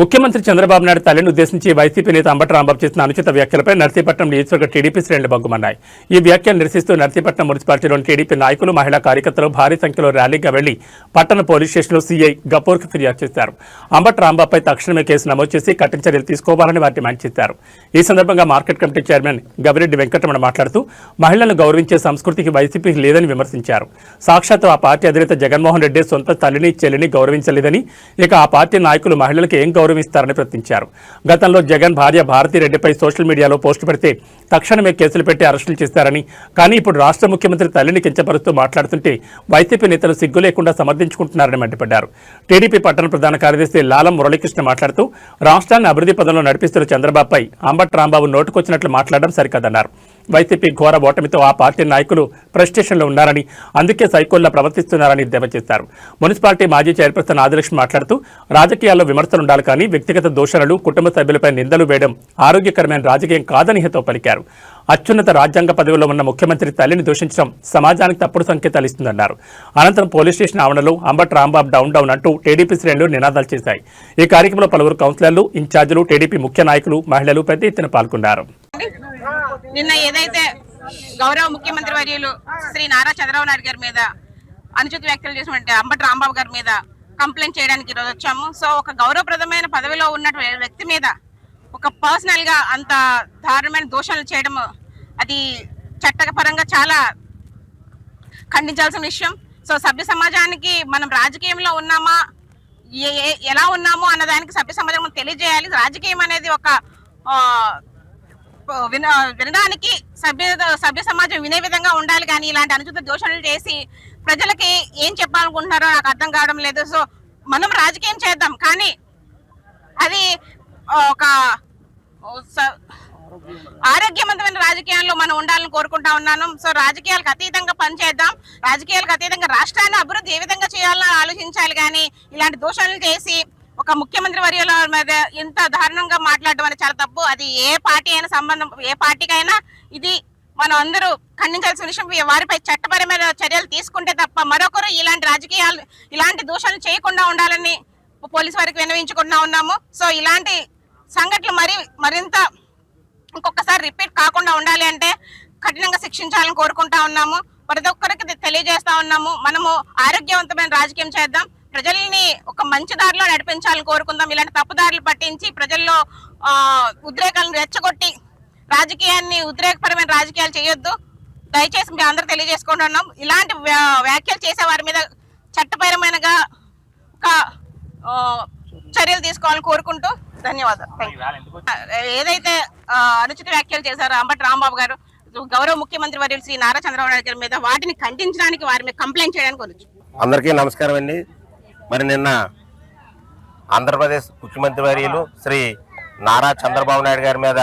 ముఖ్యమంత్రి చంద్రబాబు నాయుడు తల్లిని ఉద్దేశించి వైసీపీ నేత అంబటి రాంబాబు చేసిన అనుచిత వ్యాఖ్యలపై నర్సీపట్నం నియోజకవర్గ టీడీపీ శ్రేణులు బగ్గుమన్నాయి. ఈ వ్యాఖ్యలు నిరసిస్తూ నర్సీపట్నం మున్సిపాలిటీలోని టీడీపీ నాయకులు మహిళా కార్యకర్తలు భారీ సంఖ్యలో ర్యాలీగా వెళ్ళి పట్టణ పోలీస్ స్టేషన్లో సీఐ గపూర్కు ఫిర్యాదు చేశారు. అంబటి రాంబాబుపై తక్షణమే కేసు నమోదు చేసి కఠిన చర్యలు తీసుకోవాలని వారిని డిమాండ్ చేశారు. ఈ సందర్భంగా market committee chairman Gavireddy Venkataramana మాట్లాడుతూ మహిళలను గౌరవించే సంస్కృతికి వైసీపీ లేదని విమర్శించారు. సాక్షాత్తు ఆ పార్టీ అధినేత జగన్మోహన్ రెడ్డి సొంత తల్లిని చెల్లిని గౌరవించలేదని ఇక ఆ పార్టీ నాయకులు మహిళలకు ఏం గౌరవిస్తారని ప్రశ్నించారు. గతంలో జగన్ భార్య భారతీ రెడ్డిపై సోషల్ మీడియాలో పోస్టు పెడితే తక్షణమే కేసులు పెట్టి అరెస్టులు చేశారని కానీ ఇప్పుడు రాష్ట్ర ముఖ్యమంత్రి తల్లిని కించపరుస్తూ మాట్లాడుతుంటే వైసీపీ నేతలు సిగ్గు లేకుండా సమర్థించుకుంటున్నారని మండిపడ్డారు. టీడీపీ పట్టణ ప్రధాన కార్యదర్శి లాలం మురళీకృష్ణ మాట్లాడుతూ రాష్ట్రాన్ని అభివృద్ధి పదంలో నడిపిస్తున్న చంద్రబాబుపై అంబట్ రాంబాబు నోటుకొచ్చినట్లు మాట్లాడడం సరికాదన్నారు. వైసీపీ ఘోర ఓటమితో ఆ పార్టీ నాయకులు ఫ్రస్ట్రేషన్లో ఉన్నారని అందుకే సైకోల్లా ప్రవర్తిస్తున్నారని ఎద్దేవా చేశారు మున్సిపాలిటీ మాజీ చైర్పర్సన్ ఆదిలక్ష్మి మాట్లాడుతూ రాజకీయాల్లో విమర్శలు ఉండాలి కానీ వ్యక్తిగత దూషణలు కుటుంబ సభ్యులపై నిందలు వేయడం ఆరోగ్యకరమైన రాజకీయం కాదని హితో పలికారు. అత్యున్నత రాజ్యాంగ పదవిలో ఉన్న ముఖ్యమంత్రి తల్లిని దూషించడం సమాజానికి తప్పుడు సంకేతాలు ఇస్తుందన్నారు. అనంతరం పోలీస్ స్టేషన్ ఆవరణలో అంబట్ రాంబాబు డౌన్ డౌన్ అంటూ టీడీపీ శ్రేణులు నినాదాలు చేశాయి. ఈ కార్యక్రమంలో పలువురు కౌన్సిలర్లు ఇన్ఛార్జీలు టీడీపీ ముఖ్య నాయకులు మహిళలు పెద్ద ఎత్తున పాల్గొన్నారు. నిన్న ఏదైతే గౌరవ ముఖ్యమంత్రి వర్యులు శ్రీ నారా చంద్రబాబు నాయుడు గారి మీద అనుచిత వ్యాఖ్యలు చేసినటువంటి అంబటి రాంబాబు గారి మీద కంప్లైంట్ చేయడానికి ఈరోజు వచ్చాము. సో ఒక గౌరవప్రదమైన పదవిలో ఉన్నటువంటి వ్యక్తి మీద ఒక పర్సనల్గా అంత దారుణమైన దోషాలు చేయడం అది చట్టపరంగా చాలా ఖండించాల్సిన విషయం. సో సభ్య సమాజానికి మనం రాజకీయంలో ఉన్నామా? ఏ- ఎలా ఉన్నామో అన్నదానికి సభ్య సమాజం తెలియజేయాలి. రాజకీయం అనేది ఒక విన వినడానికి సభ్య సభ్య సమాజం వినే విధంగా ఉండాలి కానీ ఇలాంటి అనుచిత దోషణలు చేసి ప్రజలకి ఏం చెప్పాలనుకుంటున్నారో నాకు అర్థం కావడం లేదు. సో మనం రాజకీయం చేద్దాం కానీ అది ఒక స- ఆరోగ్యవంతమైన రాజకీయాల్లో మనం ఉండాలని కోరుకుంటా ఉన్నాను. సో రాజకీయాలకు అతీతంగా పనిచేద్దాం. రాజకీయాలకు అతీతంగా రాష్ట్రాన్ని అభివృద్ధి ఏ విధంగా చేయాలో ఆలోచించాలి కానీ ఇలాంటి దోషణలు చేసి ఒక ముఖ్యమంత్రి వర్యుల మీద ఇంత దారుణంగా మాట్లాడడం అనేది చాలా తప్పు. అది ఏ పార్టీ అయినా సంబంధం ఏ పార్టీకైనా ఇది మనం అందరూ ఖండించాల్సిన విషయం. వారిపై చట్టపరమైన చర్యలు తీసుకుంటే తప్ప మరొకరు ఇలాంటి రాజకీయాలు ఇలాంటి దోషాలు చేయకుండా ఉండాలని పోలీసు వారికి విన్నవించుకుంటా ఉన్నాము. సో ఇలాంటి సంఘటనలు మరి మరింత ఇంకొకసారి రిపీట్ కాకుండా ఉండాలి అంటే కఠినంగా శిక్షించాలని కోరుకుంటా ఉన్నాము. ప్రతి ఒక్కరికి తెలియజేస్తా ఉన్నాము. మనము ఆరోగ్యవంతమైన రాజకీయం చేద్దాం. ప్రజల్ని ఒక మంచి దారిలో నడిపించాలని కోరుకుందాం. ఇలాంటి తప్పుదారులు పట్టించి ప్రజల్లో ఉద్రేకాలను రెచ్చగొట్టి రాజకీయాన్ని ఉద్రేకపరమైన రాజకీయాలు చేయొద్దు. దయచేసి మేము అందరూ తెలియజేసుకుంటున్నాం ఇలాంటి వ్యాఖ్యలు చేసే వారి మీద చట్టపరమైనగా ఒక చర్యలు తీసుకోవాలని కోరుకుంటూ ధన్యవాదాలు. ఏదైతే అనుచిత వ్యాఖ్యలు చేశారో అంబటి రాంబాబు గారు గౌరవ ముఖ్యమంత్రి వర్యులు శ్రీ నారా చంద్రబాబు నాయుడు గారి మీద వాటిని ఖండించడానికి వారి మీద కంప్లైంట్ చేయడానికి వచ్చి అందరికీ నమస్కారం అండి. మరి నిన్న ఆంధ్రప్రదేశ్ ముఖ్యమంత్రి వర్యులు శ్రీ నారా చంద్రబాబు నాయుడు గారి మీద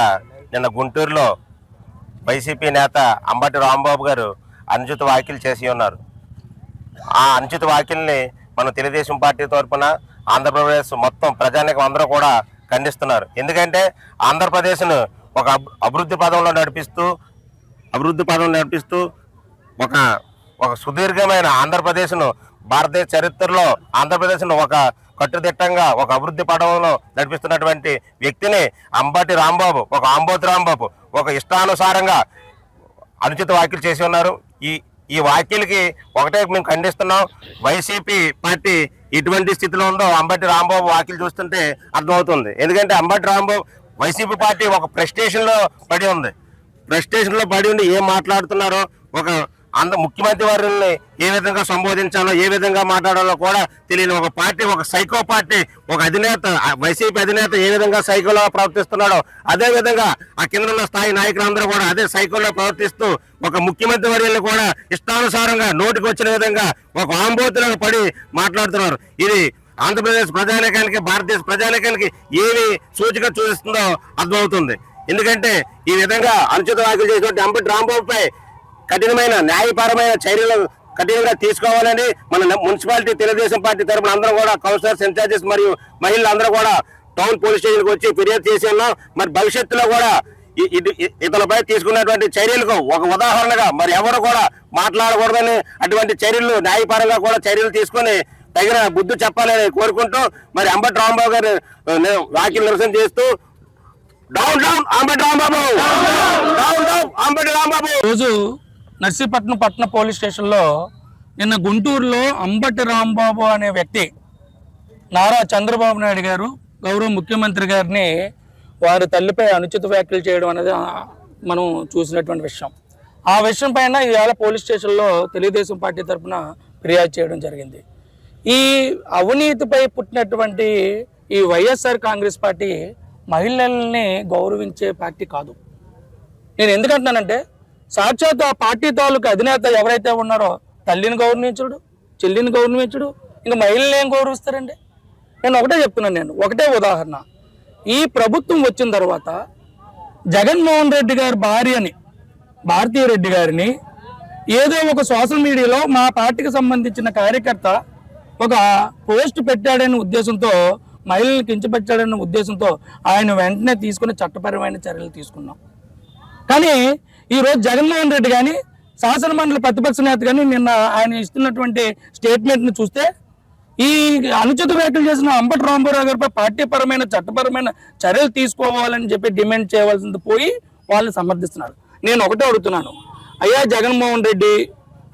నిన్న గుంటూరులో వైసీపీ నేత అంబటి రాంబాబు గారు అనుచిత వ్యాఖ్యలు చేసి ఉన్నారు. ఆ అనుచిత వ్యాఖ్యల్ని మన తెలుగుదేశం పార్టీ తరఫున ఆంధ్రప్రదేశ్ మొత్తం ప్రజానికం అందరూ కూడా ఖండిస్తున్నారు. ఎందుకంటే ఆంధ్రప్రదేశ్ను ఒక అబ్- అభివృద్ధి పదంలో నడిపిస్తూ అభివృద్ధి పదంలో నడిపిస్తూ ఒక ఒక సుదీర్ఘమైన ఆంధ్రప్రదేశ్ను భారతదేశ చరిత్రలో ఆంధ్రప్రదేశ్ను ఒక కట్టుదిట్టంగా ఒక అభివృద్ధి పడవలో నడిపిస్తున్నటువంటి వ్యక్తిని అంబటి రాంబాబు ఒక ఆంబోతి రాంబాబు ఒక ఇష్టానుసారంగా అనుచిత వ్యాఖ్యలు చేసి ఉన్నారు. ఈ ఈ వ్యాఖ్యలకి ఒకటే మేము ఖండిస్తున్నాం. వైసీపీ పార్టీ ఎటువంటి స్థితిలో ఉందో అంబటి రాంబాబు వ్యాఖ్యలు చూస్తుంటే అర్థమవుతుంది. ఎందుకంటే అంబటి రాంబాబు వైసీపీ పార్టీ ఒక ప్రెస్టేషన్లో పడి ఉంది. ప్రెస్టేషన్లో పడి ఉండి ఏం మాట్లాడుతున్నారో ఒక అంద ముఖ్యమంత్రి వారిని ఏ విధంగా సంబోధించాలో ఏ విధంగా మాట్లాడాలో కూడా తెలియని ఒక పార్టీ ఒక సైకో పార్టీ ఒక అధినేత వైసీపీ అధినేత ఏ విధంగా సైకోలో ప్రవర్తిస్తున్నాడో అదే విధంగా ఆ కింద స్థాయి నాయకులందరూ కూడా అదే సైకోలో ప్రవర్తిస్తూ ఒక ముఖ్యమంత్రి వర్యులు కూడా ఇష్టానుసారంగా నోటికి వచ్చిన విధంగా ఒక ఆంబోతులకు పడి మాట్లాడుతున్నారు. ఇది ఆంధ్రప్రదేశ్ ప్రజానీకానికి భారతదేశ ప్రజానీకానికి ఏమి సూచిక చూపిస్తుందో అర్థమవుతుంది. ఎందుకంటే ఈ విధంగా అనుచిత వ్యాఖ్యలు చేసినటువంటి అంబటి రాంబాబుపై కఠినమైన న్యాయపరమైన చర్యలు కఠినంగా తీసుకోవాలని మన మున్సిపాలిటీ తెలుగుదేశం పార్టీ తరపున అందరం కూడా కౌన్సిలర్స్ ఇన్ఛార్జెస్ మరియు మహిళలు అందరూ కూడా టౌన్ పోలీస్ స్టేషన్కి వచ్చి ఫిర్యాదు చేసి ఉన్నాం. మరి భవిష్యత్తులో కూడా ఇతరులపై తీసుకున్నటువంటి చర్యలకు ఒక ఉదాహరణగా మరి ఎవరు కూడా మాట్లాడకూడదని అటువంటి చర్యలు న్యాయపరంగా కూడా చర్యలు తీసుకొని తగిన బుద్ధి చెప్పాలని కోరుకుంటూ మరి అంబటి రాంబాబు గారు వ్యాఖ్యలు నిరసన చేస్తూ down down Ambati Rambabu! Down down Ambati Rambabu! రోజు నర్సీపట్నం పట్టణ పోలీస్ స్టేషన్లో నిన్న గుంటూరులో అంబటి రాంబాబు అనే వ్యక్తి నారా చంద్రబాబు నాయుడు గారు గౌరవ ముఖ్యమంత్రి గారిని వారి తల్లిపై అనుచిత వ్యాఖ్యలు చేయడం అనేది మనం చూసినటువంటి విషయం. ఆ విషయం పైన ఈవేళ పోలీస్ స్టేషన్లో తెలుగుదేశం పార్టీ తరఫున ఫిర్యాదు చేయడం జరిగింది. ఈ అవినీతిపై పుట్టినటువంటి ఈ వైఎస్ఆర్ కాంగ్రెస్ పార్టీ మహిళల్ని గౌరవించే పార్టీ కాదు. నేను ఎందుకంటున్నానంటే సాక్షాత్ ఆ పార్టీ తాలూకు అధినేత ఎవరైతే ఉన్నారో తల్లిని గౌరవించుడు చెల్లిని గౌరవించుడు ఇంకా మహిళల్ని ఏం గౌరవిస్తారండి? నేను ఒకటే చెప్తున్నాను నేను ఒకటే ఉదాహరణ. ఈ ప్రభుత్వం వచ్చిన తర్వాత జగన్మోహన్ రెడ్డి గారి భార్యని భారతీయ రెడ్డి గారిని ఏదో ఒక సోషల్ మీడియాలో మా పార్టీకి సంబంధించిన కార్యకర్త ఒక పోస్ట్ పెట్టాడనే ఉద్దేశంతో మహిళల్ని కించపెట్టాడనే ఉద్దేశంతో ఆయన వెంటనే తీసుకుని చట్టపరమైన చర్యలు తీసుకున్నాం. కానీ ఈరోజు జగన్మోహన్ రెడ్డి కానీ శాసనమండలి ప్రతిపక్ష నేత కానీ నిన్న ఆయన ఇస్తున్నటువంటి స్టేట్మెంట్ని చూస్తే ఈ అనుచిత వ్యాఖ్యలు చేసిన అంబటి రాంబారావు గారిపై పార్టీపరమైన చట్టపరమైన చర్యలు తీసుకోవాలని చెప్పి డిమాండ్ చేయవలసింది పోయి వాళ్ళని సమర్థిస్తున్నారు. నేను ఒకటే అడుగుతున్నాను. అయ్యా జగన్మోహన్ రెడ్డి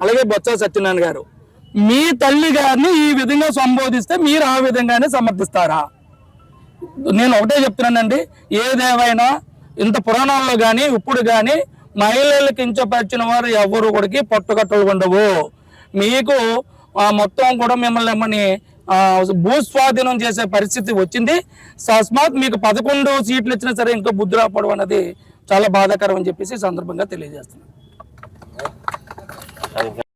అలాగే బొత్స సత్యనారాయణ గారు మీ తల్లి గారిని ఈ విధంగా సంబోధిస్తే మీరు ఆ విధంగానే సమర్థిస్తారా? నేను ఒకటే చెప్తున్నానండి. ఏదేవైనా ఇంత పురాణాల్లో కానీ ఇప్పుడు కానీ మహిళలు కించపరిచిన వారు ఎవరు కూడా పట్టుకట్టలు ఉండవు. మీకు ఆ, మొత్తం కూడా మిమ్మల్ని మిమ్మల్ని భూస్వాధీనం చేసే పరిస్థితి వచ్చింది. సస్మాత్ మీకు పదకొండు సీట్లు ఇచ్చినా సరే ఇంకా బుద్ధి రాపడం అనేది చాలా బాధాకరం అని చెప్పేసి సందర్భంగా తెలియజేస్తున్నాను.